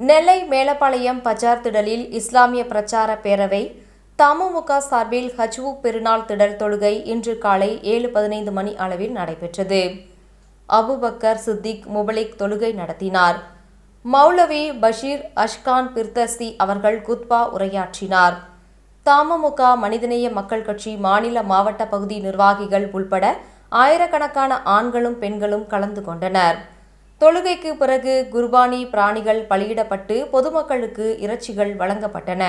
நெல்லை மேலப்பாளையம் பஜார் திடலில் இஸ்லாமிய பிரச்சார பேரவை தமுமுக சார்பில் ஹஜ்வு பெருநாள் திடல் தொழுகை இன்று காலை ஏழு பதினைந்து மணி அளவில் நடைபெற்றது. அபுபக்கர் சித்திக் முபலிக் தொழுகை நடத்தினார். மௌலவி பஷீர் அஷ்கான் பிர்தஸ்தி அவர்கள் குத்பா உரையாற்றினார். தமுமுக மனிதநேய மக்கள் கட்சி மாநில மாவட்ட பகுதி நிர்வாகிகள் உள்பட ஆயிரக்கணக்கான ஆண்களும் பெண்களும் கலந்து கொண்டனர். தொழுகைக்கு பிறகு குர்பானி பிராணிகள் பலியிடப்பட்டு பொதுமக்களுக்கு இறைச்சிகள் வழங்கப்பட்டன.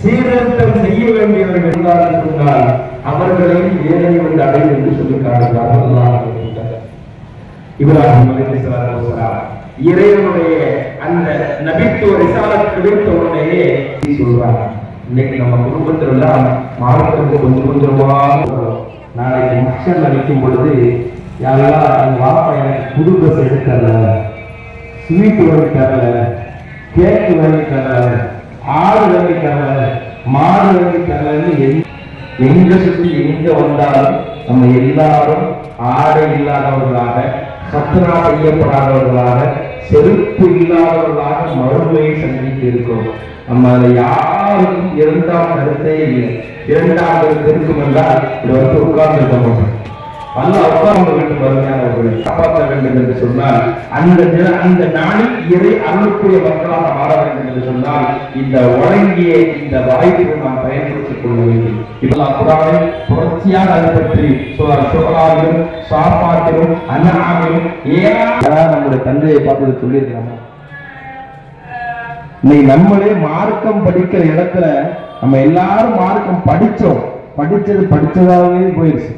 சீர்திருத்தம் செய்ய வேண்டியவர்கள் அவர்களை என்று சொல்லி இறைவனுடைய அந்த நபித்துவ ரிசாலத் கிடைத்த உடனேயே சொல்றாங்க. இன்னைக்கு நம்ம குடும்பத்துல எல்லாம் மார்க்கத்துக்கு கொஞ்சம் கொஞ்சமாக நாளைக்கு மக்சல் அளிக்கும் பொழுது யாரெல்லாம் எங்கள் வாப்பா எனக்கு புது ட்ரெஸ் எடுக்கல ஸ்வீட் வாங்கி தரல கேக்கு வாங்கி தரல ஆடு வாங்கி தரல மாடு வாங்கி தரலன்னு எங்க- எங்க எங்க வந்தாலும் நம்ம எல்லாரும் ஆடை இல்லாதவர்களாக சத்துனா செய்யப்படாதவர்களாக செருப்பு இல்லாதவர்களாக மறுமையை சந்தித்து இருக்கிறோம் நம்ம அதை யாருக்கும் இரண்டாம் கருத்தே இல்லை. இரண்டாம் கருத்து இருக்கும் என்றால் இது வந்து உட்கார்ந்து இருக்க மாட்டோம் அல்ல உட்கார்ந்து வேண்டும் வருமையானவர்களை காப்பாற்ற வேண்டும் என்று சொன்னால் அந்த அந்த நாளில் இதை அருளுக்குரிய மக்களாக மாற என்று சொன்னால் இந்த வழங்கிய இந்த வாய்ப்பை நாம் பயன்படுத்திக் கொள்ள வேண்டும். இதெல்லாம் குரானை தொடர்ச்சியாக அதை பற்றி சுகலாவிலும் சாப்பாட்டிலும் அண்ணாவிலும் ஏன் நம்முடைய தந்தையை பார்த்து சொல்லியிருக்கிறாங்க இன்னைக்கு நம்மளே மார்க்கம் படிக்கிற இடத்துல நம்ம எல்லாரும் மார்க்கம் படிச்சோம். படிச்சது படிச்சதாகவே போயிடுச்சு